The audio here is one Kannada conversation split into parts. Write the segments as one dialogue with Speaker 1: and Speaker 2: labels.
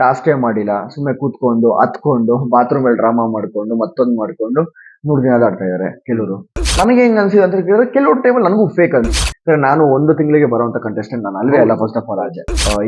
Speaker 1: ಟಾಸ್ಕೇ ಮಾಡಿಲ್ಲ. ಸುಮ್ಮನೆ ಕೂತ್ಕೊಂಡು ಹತ್ಕೊಂಡು ಬಾತ್ರೂಮ್ ಅಲ್ಲಿ ಡ್ರಾಮಾ ಮಾಡ್ಕೊಂಡು, ಮತ್ತೊಂದು ಮಾಡ್ಕೊಂಡು ನೂರು ದಿನ ಆಡ್ತಾ ಇದಾರೆ ಕೆಲವರು. ನನಗೆ ಹೆಂಗ್ ಅನ್ಸಿದೆ ಅಂತ ಕೇಳಿದ್ರೆ ಕೆಲವು ಟೈಮಲ್ಲಿ ನನಗೂ ಫೇಕ್ ಅಂತ ನಾನು ಒಂದು ತಿಂಗಳಿಗೆ ಬರುವಂತ ಕಂಟೆಸ್ಟೆಂಟ್ ನಾನು ಅಲ್ವೇ ಅಲ್ಲ ಫಸ್ಟ್ ಆಫ್ ಆಲ್ ಆಚೆ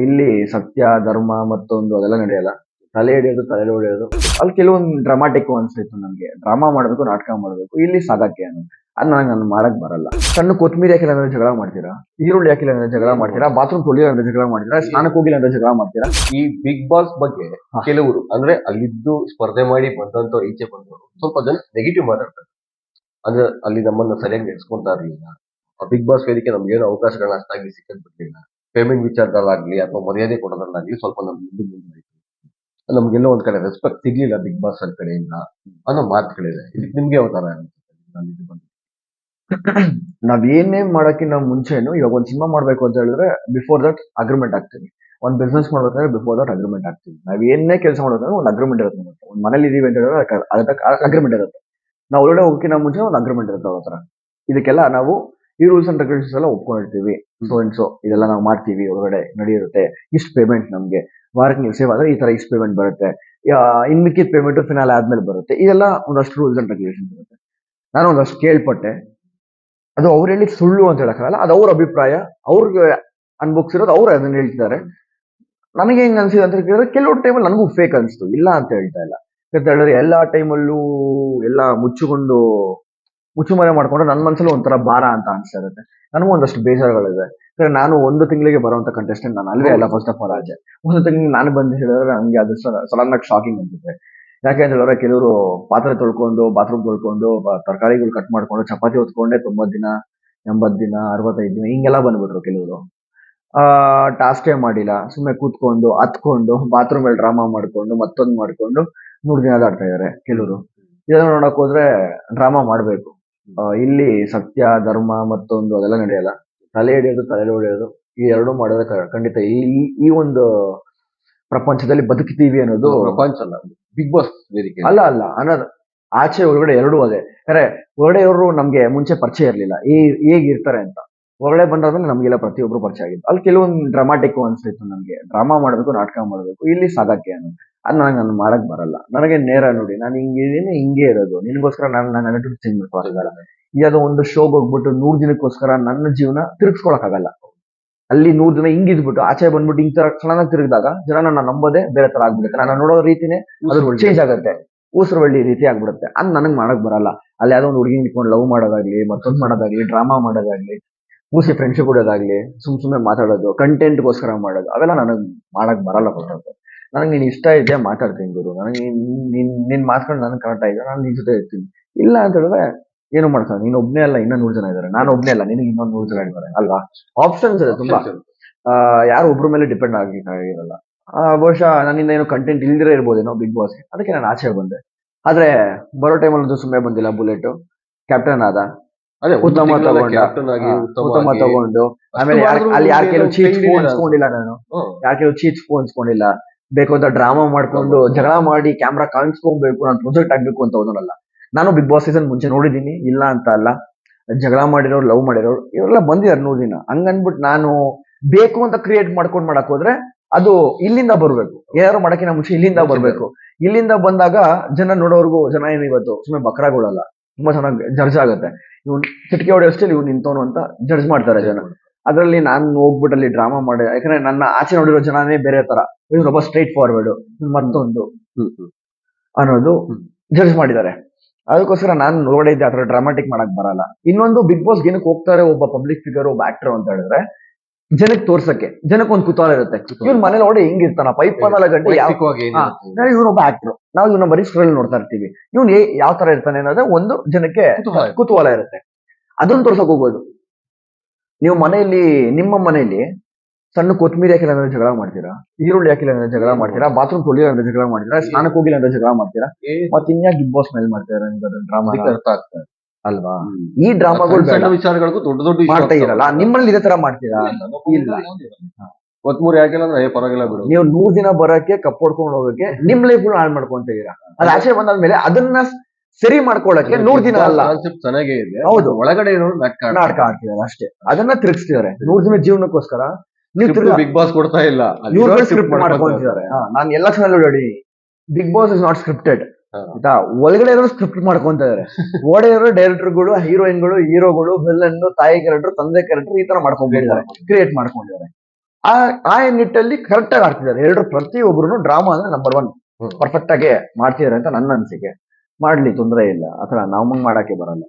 Speaker 1: ಇಲ್ಲಿ ಸತ್ಯ, ಧರ್ಮ ಮತ್ತೊಂದು ಅದೆಲ್ಲ ನಡೆಯಲ್ಲ. ತಲೆ ಹಿಡಿಯೋದು ತಲೆ ಹೊಡೆಯೋದು. ಅಲ್ಲಿ ಕೆಲವೊಂದು ಡ್ರಾಮಾಟಿಕ್ ಅನ್ಸಿತ್ತು ನನಗೆ. ಡ್ರಾಮಾ ಮಾಡಬೇಕು, ನಾಟಕ ಮಾಡಬೇಕು. ಇಲ್ಲಿ ಸಾಗಕ್ಕೆ ಅನ್ನೋದು. ಅದು ನನಗೆ ನಾನು ಮಾಡಕ್ ಬರಲ್ಲ. ಸಣ್ಣ ಕೊತ್ಮೀರಿ ಹಾಕಿಲ್ಲ ಅಂದ್ರೆ ಜಗಳ ಮಾಡ್ತೀರಾ? ಈರುಳ್ಳಿ ಹಾಕಿಲ್ಲ ಅಂದ್ರೆ ಜಗಳ ಮಾಡ್ತೀರಾ? ಬಾತ್ರೂಮ್ ತೊಳಿಲ್ಲ ಅಂದ್ರೆ ಜಗಳ ಮಾಡ್ತೀರಾ? ಸ್ನಾನಕ್ಕೆ ಹೋಗಿಲ್ಲ ಅಂದ್ರೆ ಜಗಳ ಮಾಡ್ತೀರಾ?
Speaker 2: ಈ ಬಿಗ್ ಬಾಸ್ ಬಗ್ಗೆ. ಕೆಲವರು ಅಂದ್ರೆ ಅಲ್ಲಿದ್ದು ಸ್ಪರ್ಧೆ ಮಾಡಿ ಬಂದಂತವ್ರು ಈಚೆ ಬಂದವರು ಸ್ವಲ್ಪ ಜನ ನೆಗೆಟಿವ್ ಮಾತಾಡ್ತಾರೆ. ಅಂದ್ರೆ ಅಲ್ಲಿ ನಮ್ಮನ್ನ ಸರಿಯಾಗಿ ಇಟ್ಸ್ಕೊಂತ ಇರಲಿಲ್ಲ. ಆ ಬಿಗ್ ಬಾಸ್ ವೇದಿಕೆ ನಮ್ಗೆ ಏನು ಅವಕಾಶಗಳನ್ನ ಅಷ್ಟಾಗಿ ಸಿಕ್ಕದ್ ಬಿಡ್ಲಿಲ್ಲ ಪೇಮೆಂಟ್ ವಿಚಾರದಲ್ಲಾಗ್ಲಿ ಅಥವಾ ಮರ್ಯಾದೆ ಕೊಡೋದ್ರಲ್ಲಾಗ್ಲಿ ಸ್ವಲ್ಪ ನಮ್ಗೆ ಮುಂದೆ ಮುಂದೆ ನಮ್ಗೆಲ್ಲೋ ಒಂದ್ ಕಡೆ ರೆಸ್ಪೆಕ್ಟ್ ಸಿಗ್ಲಿಲ್ಲ ಬಿಗ್ ಬಾಸ್ ಅವ್ರ ಕಡೆಯಿಂದ ಅನ್ನೋ ಮಾತುಗಳಿದೆ. ಇದಕ್ಕೆ ನಿಮ್ಗೆ ಯಾವ ತರ ಅನ್ಸುತ್ತೆ?
Speaker 1: ನಾವ್ ಏನೇ ಮಾಡಕ್ಕಿಂತ ಮುಂಚೆನು ಇವಾಗ ಒಂದ್ ಸಿನಿಮಾ ಮಾಡ್ಬೇಕು ಅಂತ ಹೇಳಿದ್ರೆ ಬಿಫೋರ್ ದಟ್ ಅಗ್ರಿಮೆಂಟ್ ಆಗ್ತೀವಿ ಒಂದ್ ಬಿಸ್ನೆಸ್ ಮಾಡ್ಬೇಕಾದ್ರೆ ಬಿಫೋರ್ ದಟ್ ಅಗ್ರಿಮೆಂಟ್ ಆಗ್ತೀವಿ ನಾವ್ ಏನೇ ಕೆಲಸ ಮಾಡೋದ್ರೆ ಒಂದು ಅಗ್ರಿಮೆಂಟ್ ಇರುತ್ತೆ ನಮ್ಮ. ಒಂದ್ ಮನೇಲಿ ಇದೀವಿ ಅಂತ ಹೇಳಿದ್ರೆ ಅದಕ್ಕೆ- ಅಗ್ರಿಮೆಂಟ್ ಇರುತ್ತೆ. ನಾವು ಒಳಗಡೆ ಹೋಗಕ್ಕಿಂತ ಮುಂಚೆ ಒಂದು ಅಗ್ರಿಮೆಂಟ್ ಇರುತ್ತೆ ಅವ್ರ ಹತ್ರ. ಇದಕ್ಕೆಲ್ಲ ನಾವು ಈ ರೂಲ್ಸ್ ಅಂಡ್ ರೆಗ್ಯುಲೇಷನ್ಸ್ ಎಲ್ಲ ಒಪ್ಕೊಂಡಿರ್ತೀವಿ. ಸೊ ಅಂಡ್ ಸೊ ಇದೆಲ್ಲ ನಾವು ಮಾಡ್ತೀವಿ ಒಳಗಡೆ ನಡೆಯುತ್ತೆ. ಇಷ್ಟು ಪೇಮೆಂಟ್ ನಮ್ಗೆ. ವಾರಕ್ಕೆ ನೀವು ಸೇವ್ ಆದ್ರೆ ಈ ತರ ಇಷ್ಟು ಪೇಮೆಂಟ್ ಬರುತ್ತೆ. ಇನ್ ಮಿಕ್ಕಿದ ಪೇಮೆಂಟ್ ಫಿನಾಲ್ ಆದ್ಮೇಲೆ ಬರುತ್ತೆ. ಇದೆಲ್ಲ ಒಂದಷ್ಟು ರೂಲ್ಸ್ ಅಂಡ್ ರೆಗ್ಯುಲೇಷನ್ಸ್ ಇರುತ್ತೆ. ನಾನು ಒಂದಷ್ಟು ಕೇಳ್ಪಟ್ಟೆ. ಅದು ಅವ್ರು ಹೇಳಿ ಸುಳ್ಳು ಅಂತ ಹೇಳಕ್ಕಾಗಲ್ಲ, ಅದು ಅವ್ರ ಅಭಿಪ್ರಾಯ, ಅವ್ರಿಗೆ ಅನ್ಭವಿಸಿರೋದು ಅವ್ರು ಅದನ್ನ ಹೇಳ್ತಿದ್ದಾರೆ. ನನಗೆ ಹೆಂಗ್ ಅನ್ಸಿದೆ ಅಂತ ಕೇಳಿದ್ರೆ ಕೆಲವು ಟೈಮಲ್ಲಿ ನನಗೂ ಫೇಕ್ ಅನ್ಸ್ತು, ಇಲ್ಲ ಅಂತ ಹೇಳ್ತಾ ಇಲ್ಲ. ಅಂತ ಹೇಳಿದ್ರೆ ಎಲ್ಲಾ ಟೈಮಲ್ಲೂ ಎಲ್ಲ ಮುಚ್ಚಿಕೊಂಡು, ಮುಚ್ಚುಮರೆ ಮಾಡ್ಕೊಂಡ್ರೆ ನನ್ನ ಮನಸ್ಸಲ್ಲಿ ಒಂಥರ ಭಾರ ಅಂತ ಅನ್ಸ್ತಾ ಇರುತ್ತೆ. ನನಗೂ ಒಂದಷ್ಟು ಬೇಜಾರುಗಳಿದೆ. ಯಾಕಂದ್ರೆ ನಾನು ಒಂದು ತಿಂಗಳಿಗೆ ಬರುವಂತ ಕಂಟೆಸ್ಟೆಂಟ್ ನಾನು ಅಲ್ವೇ ಅಲ್ಲ ಫಸ್ಟ್ ಆಫ್ ಆಲ್ ಆಚೆ. ಒಂದು ತಿಂಗಳಿಗೆ ನಾನು ಬಂದು ಹೇಳಿದ್ರೆ ನನಗೆ ಅದು ಸಡನ್ ಆಗಿ ಶಾಕಿಂಗ್ ಅನ್ಸುತ್ತೆ. ಯಾಕೆ ಅಂತ ಹೇಳಿದ್ರೆ ಕೆಲವರು ಪಾತ್ರೆ ತೊಳ್ಕೊಂಡು ಬಾತ್ರೂಮ್ ತೊಳ್ಕೊಂಡು ತರಕಾರಿಗಳು ಕಟ್ ಮಾಡ್ಕೊಂಡು, ಚಪಾತಿ ಹೊತ್ಕೊಂಡೆ ತೊಂಬತ್ತು ದಿನ, ಎಂಬತ್ತು ದಿನ, ಅರವತ್ತೈದು ದಿನ, ಹಿಂಗೆಲ್ಲ ಬಂದ್ಬಿಟ್ರು ಕೆಲವರು. ಆ ಟಾಸ್ಕೇ ಮಾಡಿಲ್ಲ. ಸುಮ್ಮನೆ ಕೂತ್ಕೊಂಡು ಹತ್ಕೊಂಡು ಬಾತ್ರೂಮ್ ಅಲ್ಲಿ ಡ್ರಾಮಾ ಮಾಡ್ಕೊಂಡು, ಮತ್ತೊಂದು ಮಾಡ್ಕೊಂಡು ಮೂರು ದಿನ ಆಡ್ತಾ ಇದಾರೆ ಕೆಲವರು. ಇದನ್ನ ನೋಡಕ್ ಹೋದ್ರೆ ಡ್ರಾಮಾ ಮಾಡ್ಬೇಕು. ಇಲ್ಲಿ ಸತ್ಯ, ಧರ್ಮ ಮತ್ತೊಂದು ಅದೆಲ್ಲ ನಡೆಯಲ್ಲ. ತಲೆ ಹಿಡಿಯೋದು ತಲೆ ಹೊಡೆಯೋದು, ಈ ಎರಡೂ ಮಾಡಿದ್ರೆ ಖಂಡಿತ ಈ- ಈ ಒಂದು ಪ್ರಪಂಚದಲ್ಲಿ ಬದುಕಿದ್ದೀವಿ ಅನ್ನೋದು
Speaker 2: ಪ್ರಪಂಚ ಅಲ್ಲ ಬಿಗ್ ಬಾಸ್ ವೇದಿಕೆ.
Speaker 1: ಅಲ್ಲ ಅಲ್ಲ ಅನ್ನೋದು ಆಚೆ ಒಳಗಡೆ ಎರಡೂ ಅದೇ. ಯಾಕಂದ್ರೆ ಹೊರಗಡೆಯವರು ನಮ್ಗೆ ಮುಂಚೆ ಪರಿಚಯ ಇರಲಿಲ್ಲ ಈ ಹೇಗಿರ್ತಾರೆ ಅಂತ. ಹೊರಗಡೆ ಬಂದಾದ್ಮೇಲೆ ನಮಗೆಲ್ಲ ಪ್ರತಿಯೊಬ್ಬರು ಪರಿಚಯ ಆಗಿತ್ತು ಅಲ್ಲಿ ಕೆಲವೊಂದು ಡ್ರಾಮಾಟಿಕ್ ಅನ್ಸಿತ್ತು ನನಗೆ ಡ್ರಾಮಾ ಮಾಡಬೇಕು ನಾಟಕ ಮಾಡಬೇಕು ಇಲ್ಲಿ ಸಾಗಕ್ಕೆ ಅನ್ನೋದು. ಅದು ನನಗೆ ನಾನು ಮಾಡಕ್ ಬರಲ್ಲ. ನನಗೆ ನೇರ ನೋಡಿ ನಾನು ಹಿಂಗಿದ್ದೀನಿ ಹಿಂಗೆ ಇರೋದು. ನಿನಗೋಸ್ಕರ ನಾನು ನನ್ನ attitude ಚೇಂಜ್ ಮಾಡ್ಕೊಳಕ್ಕಾಗಲ್ಲ ಯಾವುದೋ ಒಂದು ಶೋಗೆ ಹೋಗ್ಬಿಟ್ಟು ನೂರು ದಿನಕ್ಕೋಸ್ಕರ ನನ್ನ ಜೀವನ ತಿರುಗಿಸ್ಕೊಳಕ್ಕಾಗಲ್ಲ. ಅಲ್ಲಿ ನೂರ್ ದಿನ ಹಿಂಗಿದ್ಬಿಟ್ಟು ಆಚೆ ಬಂದ್ಬಿಟ್ಟು ಹಿಂಗ್ ತರ ಸಡನ್ ಆಗಿ ತಿರುಗಿದಾಗ ಜನ ನನ್ನ ನಂಬೋದೇ ಬೇರೆ ತರ ಆಗ್ಬಿಡುತ್ತೆ. ನಾನು ನೋಡೋ ರೀತಿನೇ ಅದು ಚೇಂಜ್ ಆಗುತ್ತೆ. ಊಸರವಳ್ಳಿ ರೀತಿ ಆಗ್ಬಿಡುತ್ತೆ. ಅದ್ ನನಗ್ ಮಾಡಕ್ ಬರಲ್ಲ. ಅಲ್ಲಿ ಯಾವ್ದೋ ಒಂದು ಹುಡುಗಿ ನಿಂತ್ಕೊಂಡು ಲವ್ ಮಾಡೋದಾಗ್ಲಿ ಮತ್ತೊಂದ್ ಮಾಡೋದಾಗ್ಲಿ ಡ್ರಾಮಾ ಮಾಡೋದಾಗ್ಲಿ ಮೂಸಿ ಫ್ರೆಂಡ್ಶಿಪ್ ಕೊಡೋದಾಗ್ಲಿ ಸುಮ್ ಸುಮ್ನೆ ಮಾತಾಡೋದು ಕಂಟೆಂಟ್ ಗೋಸ್ಕರ ಮಾಡೋದು ಅವೆಲ್ಲ ನನಗ್ ಮಾಡಕ್ ಬರಲ್ಲ ಗೊತ್ತಾಗ್ತದೆ ನನಗೆ ನೀನ್ ಇಷ್ಟ ಇದೆಯಾ ಮಾತಾಡ್ತೀನಿ ಗುರು. ನನಗೆ ನಿನ್ ನಿನ್ ಮಾತ್ಕೊಂಡು ನನಗೆ ಕರೆಕ್ಟ್ ಆಗಿದೆ ನಾನು ನಿನ್ ಜೊತೆ ಇರ್ತೀನಿ. ಇಲ್ಲ ಅಂತ ಹೇಳಿದ್ರೆ ಏನು ಮಾಡ್ತಾನೆ? ನೀನು ಒಬ್ನೇ ಅಲ್ಲ ಇನ್ನೂ ನೂರು ಜನ ಇದ್ದಾರೆ ನಾನು ಒಬ್ನೇ ಅಲ್ಲ ನಿನಗೆ ಇನ್ನೊಂದು ನೂರು ಜನ ಇದ್ದಾರೆ ಅಲ್ವಾ? ಆಪ್ಷನ್ಸ್ ಇದೆ ತುಂಬಾ. ಆ, ಯಾರು ಒಬ್ರ ಮೇಲೆ ಡಿಪೆಂಡ್ ಆಗಿ ಆಗಿರಲ್ಲ. ಬಹುಶಃ ನನ್ನಿಂದ ಏನು ಕಂಟೆಂಟ್ ಇಲ್ದಿರೇ ಇರ್ಬೋದೇನೋ ಬಿಗ್ ಬಾಸ್ ಅದಕ್ಕೆ ನಾನು ಆಚೆ ಬಂದೆ. ಆದ್ರೆ ಬರೋ ಟೈಮಲ್ಲಿ ಸುಮ್ಮನೆ ಬಂದಿಲ್ಲ ಬುಲೆಟ್. ಕ್ಯಾಪ್ಟನ್ ಆದ.
Speaker 2: ಅದೇ
Speaker 1: ಉತ್ತಮ ತಗೊಂಡ.
Speaker 2: ಉತ್ತಮ
Speaker 1: ತಗೊಂಡು. ಆಮೇಲೆ ಯಾರ್- ಅಲ್ಲಿ ಯಾರ ಕೆಲವು
Speaker 2: ಇಲ್ಲ.
Speaker 1: ಅನ್ಸ್ಕೊಂಡಿಲ್ಲ ನಾನು. ಯಾರ ಕೆಲವು ಚೀಚ್ ಅನ್ಸ್ಕೊಂಡಿಲ್ಲ ಬೇಕು ಅಂತ ಡ್ರಾಮಾ ಮಾಡ್ಕೊಂಡು ಜಗಳ ಮಾಡಿ ಕ್ಯಾಮ್ರಾ ಕಾಣಿಸ್ಕೊಬೇಕು ನಾನು ಪ್ರೊಜೆಕ್ಟ್ ಆಗ್ಬೇಕು ಅಂತ ಹೋದನಲ್ಲ. ನಾನು ಬಿಗ್ ಬಾಸ್ ಸೀಸನ್ ಮುಂಚೆ ನೋಡಿದ್ದೀನಿ ಇಲ್ಲ ಅಂತ ಅಲ್ಲ. ಜಗಳ ಮಾಡಿರೋರು ಲವ್ ಮಾಡಿರೋರು ಇವರೆಲ್ಲ ಬಂದಿದ್ದಾರೆ ನೂರು ದಿನ. ಹಂಗನ್ಬಿಟ್ಟು ನಾನು ಬೇಕು ಅಂತ ಕ್ರಿಯೇಟ್ ಮಾಡ್ಕೊಂಡು ಮಾಡಕ್ ಹೋದ್ರೆ ಅದು ಇಲ್ಲಿಂದ ಬರಬೇಕು. ಏನಾದ್ರು ಮಾಡಕ್ಕಿಂತ ಮುಂಚೆ ಇಲ್ಲಿಂದ ಬರಬೇಕು. ಇಲ್ಲಿಂದ ಬಂದಾಗ ಜನ ನೋಡೋರ್ಗು ಜನ ಏನು ಇವತ್ತು ಸುಮ್ಮನೆ ಬಕ್ರಾಗಳಲ್ಲ. ತುಂಬಾ ಚೆನ್ನಾಗಿ ಜಡ್ಜ್ ಆಗುತ್ತೆ. ಇವ್ನು ಕಿಟಕಿ ಹೊಡೆಯೋಷ್ಟೇ ಇವ್ನು ನಿಂತವನು ಅಂತ ಜಡ್ಜ್ ಮಾಡ್ತಾರೆ ಜನ. ಅದರಲ್ಲಿ ನಾನು ಹೋಗ್ಬಿಟ್ಟು ಅಲ್ಲಿ ಡ್ರಾಮಾ ಮಾಡಿ ಯಾಕಂದ್ರೆ ನನ್ನ ಆಚೆ ನೋಡಿರೋ ಜನನೇ ಬೇರೆ ತರ ಇವನೊಬ್ಬ ಸ್ಟ್ರೈಟ್ ಫಾರ್ವರ್ಡ್ ಮತ್ತೊಂದು. ಅನ್ನೋದು ಜಡ್ಜ್ ಮಾಡಿದ್ದಾರೆ. ಅದಕ್ಕೋಸ್ಕರ ನಾನು ನೋಡಿದ್ದೆ ಆ ಥರ ಡ್ರಾಮಾಟಿಕ್ ಮಾಡಕ್ ಬರಲ್ಲ. ಇನ್ನೊಂದು ಬಿಗ್ ಬಾಸ್ ಏನಕ್ಕೆ ಹೋಗ್ತಾರೆ ಒಬ್ಬ ಪಬ್ಲಿಕ್ ಫಿಗರ್ ಒಬ್ಬ ಆಕ್ಟರ್ ಅಂತ ಹೇಳಿದ್ರೆ ಜನಕ್ಕೆ ತೋರ್ಸಕ್ಕೆ ಜನಕ್ಕೆ ಒಂದು ಕುತೂಹಲ ಇರುತ್ತೆ. ಇವ್ನ ಮನೇಲಿ ನೋಡಿ ಇರ್ತಾನ ಪೈಪ್ ಅನ್ನಲ್ಲ ಗಂಟೆ ಯಾವ ಇವನೊಬ್ಬ ಆಕ್ಟರ್ ನಾವು ಇವನ ಬರೀ ಸ್ಟೋರಿ ನೋಡ್ತಾ ಇರ್ತೀವಿ. ಇವನು ಯಾವ ತರ ಇರ್ತಾನೆ ಅನ್ನೋದೇ ಒಂದು ಜನಕ್ಕೆ
Speaker 2: ಕುತೂಹಲ ಇರುತ್ತೆ.
Speaker 1: ಕುತೂಹಲ ಇರುತ್ತೆ. ಅದನ್ನ ತೋರ್ಸಕ್ ಹೋಗ್ಬೋದು. ನೀವು ಮನೆಯಲ್ಲಿ ನಿಮ್ಮ ಮನೆಯಲ್ಲಿ ಸಣ್ಣ ಕೊತ್ಮೀರಿ ಹಾಕಿಲ್ಲ ಅಂದ್ರೆ ಜಗಳ ಮಾಡ್ತೀರಾ? ಈರುಳ್ಳಿ ಹಾಕಿಲ್ಲ ಅಂದ್ರೆ ಜಗಳ ಮಾಡ್ತೀರಾ? ಬಾತ್ರೂಮ್ ತೊಳಿಲ್ಲ ಅಂದ್ರೆ ಜಗಳ ಮಾಡ್ತೀರಾ? ಸ್ನಾನಕ್ಕೆ ಹೋಗಿಲ್ಲ ಅಂದ್ರೆ ಜಗಳ ಮಾಡ್ತೀರಾ? ಮತ್ತೆ ಇನ್ಯಾಕ್ ಬಿಗ್ ಬಾಸ್ ಮೇಲೆ ಮಾಡ್ತೀರಾ ಡ್ರಾಮಾ
Speaker 2: ಅರ್ಥ ಆಗ್ತದೆ.
Speaker 1: ಅಲ್ವಾ? ಈ ಡ್ರಾಮಾಗಳು
Speaker 2: ಸಣ್ಣ ವಿಚಾರಗಳಿಗೂ ದೊಡ್ಡ ದೊಡ್ಡ
Speaker 1: ಮಾಡ್ತಾ ಇರಲ್ಲ. ನಿಮ್ಮಲ್ಲಿ ಇದೇ ತರ ಮಾಡ್ತೀರಾ?
Speaker 2: ಇಲ್ಲ. ಕೊತ್ಮೂರಿ ಹಾಕಿಲ್ಲ ಅಂದ್ರೆ ಪರವಾಗಿಲ್ಲ ಬಿಡು.
Speaker 1: ನೀವು ನೂರ್ ದಿನ ಬರಕ್ಕೆ ಕಪ್ ಹೊಡ್ಕೊಂಡು ಹೋಗಕ್ಕೆ ನಿಮ್ ಲೈಫ್ ಹಾಳು ಮಾಡ್ಕೊಂತ ಇದೀರಾ ಅದ್ ಆಚೆ ಬಂದಾದ್ಮೇಲೆ ಅದನ್ನ ಸರಿ ಮಾಡ್ಕೊಳಕ್ಕೆ ನೂರ್ ದಿನ ಅಲ್ಲ.
Speaker 2: ಕಾನ್ಸೆಪ್ಟ್ ಚೆನ್ನಾಗೇ ಇದೆ.
Speaker 1: ಹೌದು.
Speaker 2: ಒಳಗಡೆ ಇರೋರು. ನಾಟಕ
Speaker 1: ಆಡ್ತಿದ್ದಾರೆ ಅಷ್ಟೇ. ಅದನ್ನ ತಿರುಗಿಸ್ತಿದ್ದಾರೆ. ನೂರ್ ದಿನ ಜೀವನಕ್ಕೋಸ್ಕರ ನೀವು
Speaker 2: ಬಿಗ್ ಬಾಸ್ ಕೊಡ್ತಾ ಇಲ್ಲ.
Speaker 1: ಸ್ಕ್ರಿಪ್ಟ್ ನಾನು ಎಲ್ಲ ಚಾನಲ್ ನೋಡಿ. Bigg Boss is not scripted. ಆಯ್ತಾ? ಒಳಗಡೆ ಇರೋ ಸ್ಕ್ರಿಪ್ಟ್ ಮಾಡ್ಕೊಂತ ಇದಾರೆ ಓಡೆ ಇರೋ ಡೈರೆಕ್ಟರ್ಗಳು ಹೀರೋಯಿನ್ಗಳು ಹೀರೋಗಳು ವಿಲನ್ ತಾಯಿ ಕ್ಯಾರೆಕ್ಟರ್ ತಂದೆ ಕ್ಯಾರೆಕ್ಟರ್ ಈ ತರ ಮಾಡ್ಕೊಂಡಿದ್ದಾರೆ ಕ್ರಿಯೇಟ್ ಮಾಡ್ಕೊಂಡಿದ್ದಾರೆ ಆ ಆ ನಿಟ್ಟಲ್ಲಿ ಕರೆಕ್ಟ್ ಆಗಿ ಆಡ್ತಿದ್ದಾರೆ ಎಲ್ಲರೂ ಪ್ರತಿಯೊಬ್ರು ಡ್ರಾಮಾ ಅಂದ್ರೆ ನಂಬರ್ ಒನ್ ಪರ್ಫೆಕ್ಟ್ ಆಗಿ ಮಾಡ್ತಿದ್ದಾರೆ ಅಂತ ನನ್ನ ಅನಿಸಿಕೆ. ಮಾಡ್ಲಿ ತೊಂದರೆ ಇಲ್ಲ. ಆತರ ನಾವು ಮಾಡಕ್ಕೆ ಬರಲ್ಲ.